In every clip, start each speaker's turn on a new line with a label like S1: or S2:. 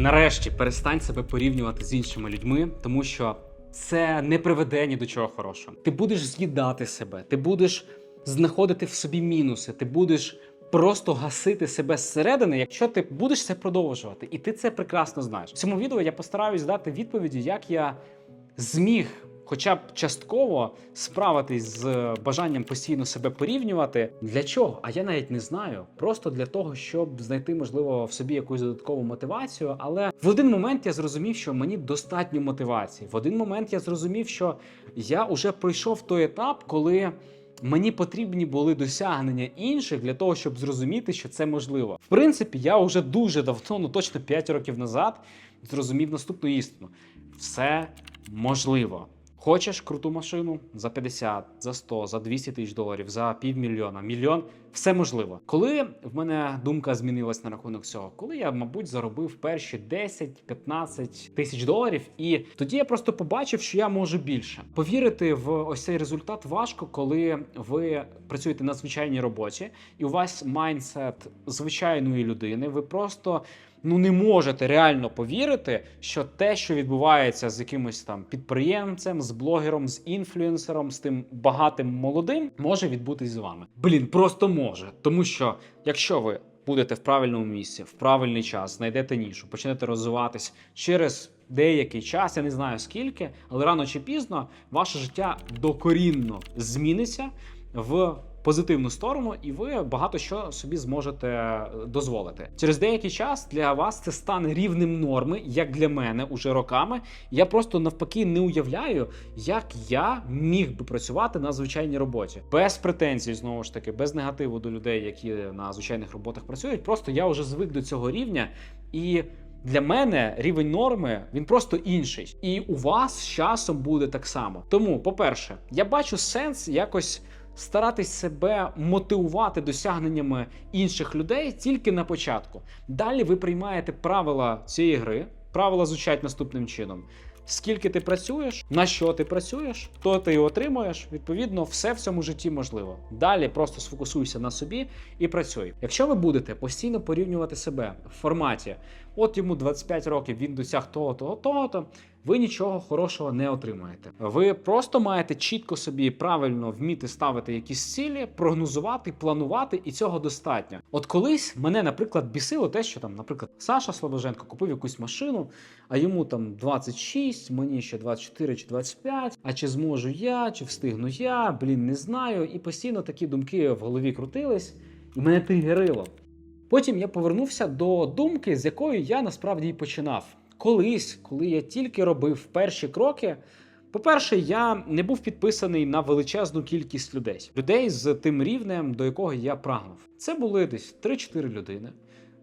S1: Нарешті перестань себе порівнювати з іншими людьми, тому що це не приведе ні до чого хорошого. Ти будеш з'їдати себе, ти будеш знаходити в собі мінуси, ти будеш просто гасити себе зсередини, якщо ти будеш це продовжувати. І ти це прекрасно знаєш. В цьому відео я постараюсь дати відповіді, як я зміг. Хоча б частково справитись з бажанням постійно себе порівнювати. Для чого? А я навіть не знаю. Просто для того, щоб знайти, можливо, в собі якусь додаткову мотивацію. Але в один момент я зрозумів, що мені достатньо мотивації. В один момент я зрозумів, що я вже пройшов той етап, коли. Мені потрібні були досягнення інших для того, щоб зрозуміти, що це можливо. В принципі, я вже дуже давно, ну точно 5 років назад, зрозумів наступну істину: все можливо. Хочеш круту машину за 50, за 100, за 200 тисяч доларів, за півмільйона, мільйон все можливо. Коли в мене думка змінилась на рахунок цього, коли я, мабуть, заробив перші 10-15 тисяч доларів, і тоді я просто побачив, що я можу більше. Повірити в ось цей результат важко, коли ви працюєте на звичайній роботі, і у вас майндсет звичайної людини. Ви просто ну не можете реально повірити, що те, що відбувається з якимось там підприємцем, з блогером, з інфлюенсером, з тим багатим молодим, може відбутись з вами. Блін, просто може, тому що якщо ви будете в правильному місці, в правильний час, знайдете нішу, почнете розвиватись через. Деякий час, я не знаю скільки, але рано чи пізно ваше життя докорінно зміниться в позитивну сторону, і ви багато що собі зможете е, дозволити. Через деякий час для вас це стане рівнем норми, як для мене уже роками. Я просто навпаки не уявляю, як я міг би працювати на звичайній роботі без претензій, знову ж таки, без негативу до людей, які на звичайних роботах працюють. Просто я вже звик до цього рівня і. Для мене рівень норми він просто інший, і у вас з часом буде так само. Тому, по-перше, я бачу сенс якось старатись себе мотивувати досягненнями інших людей тільки на початку. Далі ви приймаєте правила цієї гри. Правила звучать наступним чином. Скільки ти працюєш, на що ти працюєш, то ти і отримуєш. Відповідно, все в цьому житті можливо. Далі просто сфокусуйся на собі і працюй. Якщо ви будете постійно порівнювати себе в форматі, от йому 25 років, він досяг того, того, того, то ви нічого хорошого не отримаєте. Ви просто маєте чітко собі правильно вміти ставити якісь цілі, прогнозувати, планувати, і цього достатньо. От колись мене, наприклад, бісило те, що там, наприклад, Саша Слобоженко купив якусь машину, а йому там 26, мені ще 24 чи 25, А чи зможу я, чи встигну я? Блін, не знаю. І постійно такі думки в голові крутились, і мене тригерило. Потім я повернувся до думки, з якої я насправді і починав. Колись, коли я тільки робив перші кроки. По-перше, я не був підписаний на величезну кількість людей, людей з тим рівнем, до якого я прагнув. Це були десь 3-4 людини.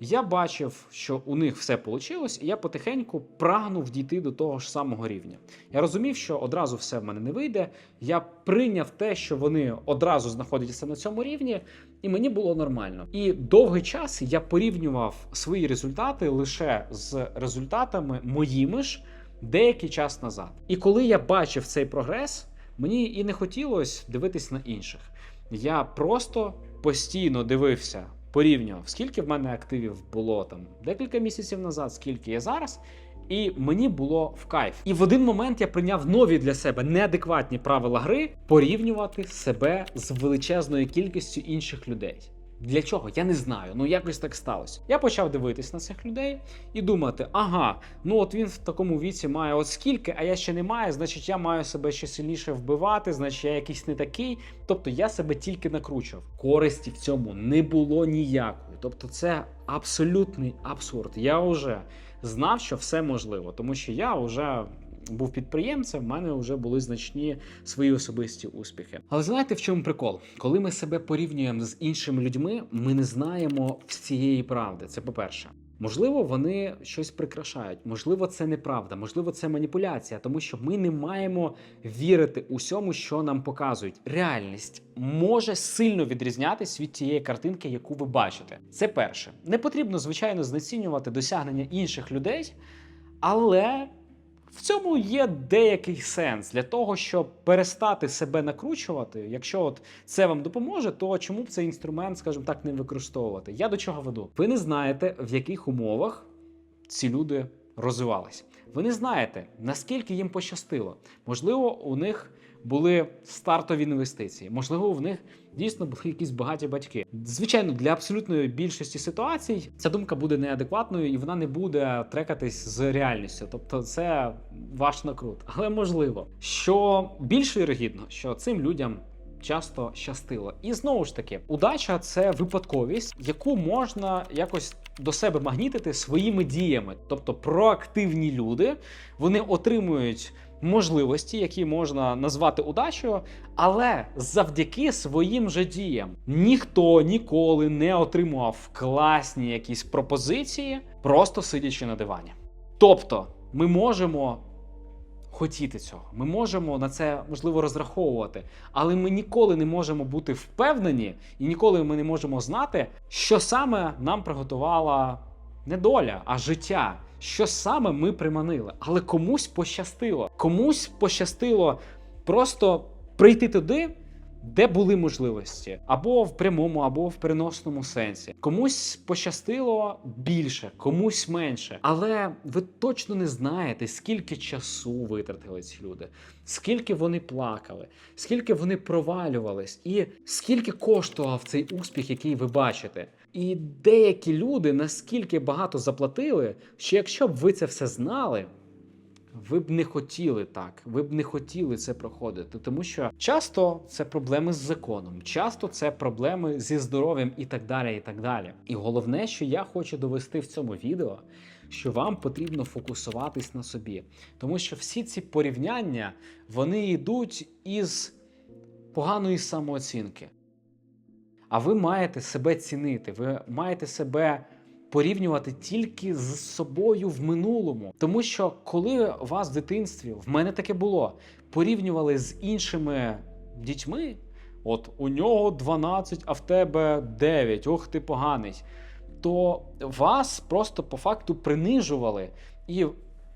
S1: Я бачив, що у них все вийшло, і я потихеньку прагнув дійти до того ж самого рівня. Я розумів, що одразу все в мене не вийде. Я прийняв те, що вони одразу знаходяться на цьому рівні, і мені було нормально. І довгий час я порівнював свої результати лише з результатами моїми ж деякий час назад. І коли я бачив цей прогрес, мені і не хотілося дивитись на інших. Я просто постійно дивився порівнював, скільки в мене активів було там декілька місяців назад, скільки є зараз. І мені було в кайф. І в один момент я прийняв нові для себе неадекватні правила гри порівнювати себе з величезною кількістю інших людей. Для чого? Я не знаю. Ну якось так сталося. Я почав дивитись на цих людей і думати: ага, ну от він в такому віці має от скільки, а я ще не маю, значить, я маю себе ще сильніше вбивати, значить, я якийсь не такий. Тобто я себе тільки накручував. Користі в цьому не було ніякої. Тобто, це абсолютний абсурд. Я вже знав, що все можливо, тому що я вже був підприємцем, в мене вже були значні свої особисті успіхи. Але знаєте, в чому прикол? Коли ми себе порівнюємо з іншими людьми, ми не знаємо всієї правди. Це по-перше. Можливо, вони щось прикрашають, можливо, це неправда, можливо, це маніпуляція, тому що ми не маємо вірити усьому, що нам показують. Реальність може сильно відрізнятися від тієї картинки, яку ви бачите. Це перше. Не потрібно, звичайно, знецінювати досягнення інших людей, але в цьому є деякий сенс для того, щоб перестати себе накручувати. Якщо от це вам допоможе, то чому б цей інструмент, скажімо так, не використовувати? Я до чого веду? Ви не знаєте, в яких умовах ці люди розвивались. Ви не знаєте, наскільки їм пощастило. Можливо, у них були стартові інвестиції, можливо, в них дійсно були якісь багаті батьки. Звичайно, для абсолютної більшості ситуацій ця думка буде неадекватною і вона не буде трекатись з реальністю. Тобто, це ваш накрут. Але можливо, що більш вірогідно, що цим людям. Часто щастило, і знову ж таки, удача це випадковість, яку можна якось до себе магнітити своїми діями. Тобто проактивні люди вони отримують можливості, які можна назвати удачею, але завдяки своїм же діям ніхто ніколи не отримував класні якісь пропозиції, просто сидячи на дивані. Тобто, ми можемо. Хотіти цього, ми можемо на це можливо розраховувати, але ми ніколи не можемо бути впевнені, і ніколи ми не можемо знати, що саме нам приготувала не доля, а життя. Що саме ми приманили, але комусь пощастило. Комусь пощастило просто прийти туди, де були можливості, або в прямому, або в переносному сенсі. Комусь пощастило більше, комусь менше. Але ви точно не знаєте, скільки часу витратили ці люди, скільки вони плакали, скільки вони провалювались, і скільки коштував цей успіх, який ви бачите. І деякі люди наскільки багато заплатили, що якщо б ви це все знали, ви б не хотіли так, ви б не хотіли це проходити, тому що часто це проблеми з законом, часто це проблеми зі здоров'ям і так далі. І так далі. І головне, що я хочу довести в цьому відео, що вам потрібно фокусуватись на собі, тому що всі ці порівняння вони йдуть із поганої самооцінки. А ви маєте себе цінити, ви маєте себе порівнювати тільки з собою в минулому. Тому що коли вас в дитинстві, в мене таке було, порівнювали з іншими дітьми, от у нього 12, а в тебе 9, ох ти поганий, то вас просто по факту принижували і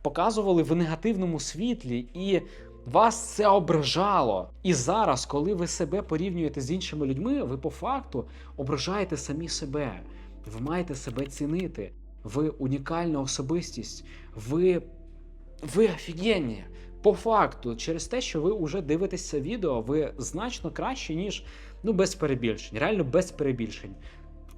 S1: показували в негативному світлі. і вас це ображало. І зараз, коли ви себе порівнюєте з іншими людьми, ви по факту ображаєте самі себе. Ви маєте себе цінити. Ви унікальна особистість. Ви ви офігенні. По факту, через те, що ви вже дивитесь це відео, ви значно краще, ніж ну без перебільшень. Реально без перебільшень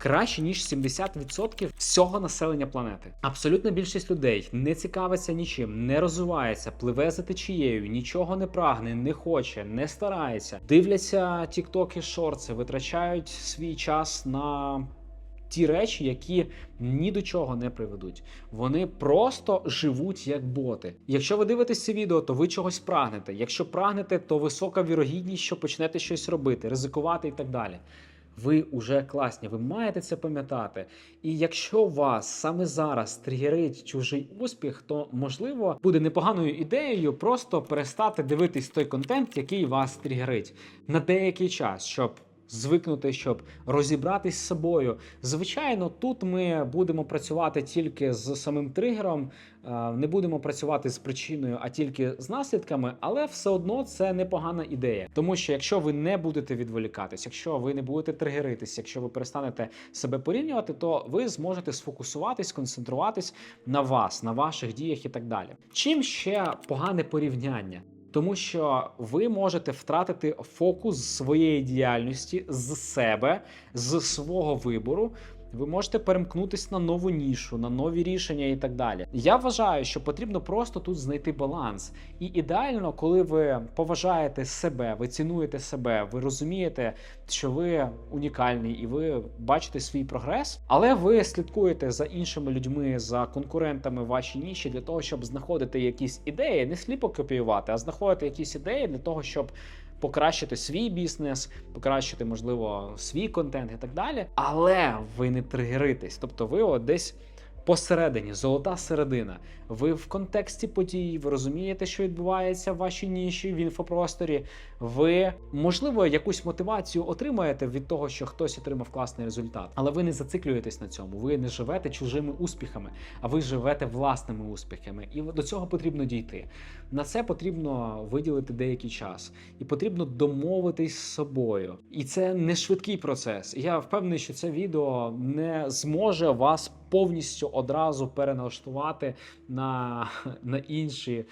S1: краще ніж 70% всього населення планети. Абсолютна більшість людей не цікавиться нічим, не розвивається, пливе за течією, нічого не прагне, не хоче, не старається. Дивляться тіктоки, шорти, витрачають свій час на. Ті речі, які ні до чого не приведуть, вони просто живуть як боти. Якщо ви дивитесь це відео, то ви чогось прагнете. Якщо прагнете, то висока вірогідність, що почнете щось робити, ризикувати і так далі ви вже класні, ви маєте це пам'ятати. І якщо вас саме зараз тригерить чужий успіх, то можливо буде непоганою ідеєю просто перестати дивитись той контент, який вас тригерить на деякий час, щоб звикнути, щоб розібратись з собою. Звичайно, тут ми будемо працювати тільки з самим тригером, е, не будемо працювати з причиною, а тільки з наслідками, але все одно це непогана ідея. Тому що якщо ви не будете відволікатись, якщо ви не будете тригеритись, якщо ви перестанете себе порівнювати, то ви зможете сфокусуватись, сконцентруватись на вас, на ваших діях і так далі. Чим ще погане порівняння? Тому що ви можете втратити фокус своєї діяльності з себе, з свого вибору ви можете перемкнутися на нову нішу, на нові рішення і так далі. Я вважаю, що потрібно просто тут знайти баланс. І ідеально, коли ви поважаєте себе, ви цінуєте себе, ви розумієте, що ви унікальний і ви бачите свій прогрес, але ви слідкуєте за іншими людьми, за конкурентами в вашій ніші для того, щоб знаходити якісь ідеї, не сліпо копіювати, а знаходити якісь ідеї для того, щоб покращити свій бізнес, покращити, можливо, свій контент і так далі. Але ви не тригеритесь. Тобто, ви от десь посередині, золота середина. Ви в контексті подій, ви розумієте, що відбувається в вашій ніші в інфопросторі. Ви, можливо, якусь мотивацію отримаєте від того, що хтось отримав класний результат, але ви не зациклюєтесь на цьому. Ви не живете чужими успіхами, а ви живете власними успіхами. І до цього потрібно дійти. На це потрібно виділити деякий час, і потрібно домовитись з собою. І це не швидкий процес. Я впевнений, що це відео не зможе вас повністю одразу переналаштувати на, на інші.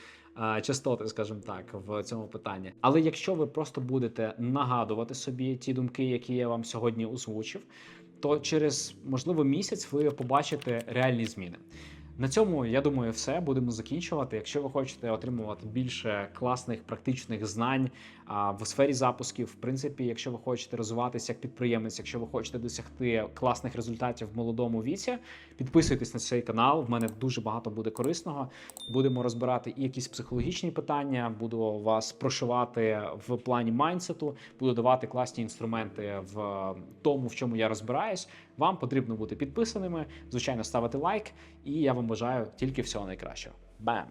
S1: Частоти, скажімо так, в цьому питанні. Але якщо ви просто будете нагадувати собі ті думки, які я вам сьогодні озвучив, то через можливо місяць ви побачите реальні зміни. На цьому я думаю, все будемо закінчувати. Якщо ви хочете отримувати більше класних практичних знань в сфері запусків, в принципі, якщо ви хочете розвиватися як підприємець, якщо ви хочете досягти класних результатів в молодому віці, підписуйтесь на цей канал. В мене дуже багато буде корисного. Будемо розбирати і якісь психологічні питання. Буду вас прошивати в плані майндсету, буду давати класні інструменти в тому, в чому я розбираюсь. Вам потрібно бути підписаними, звичайно, ставити лайк, і я вам бажаю тільки всього найкращого. Бам!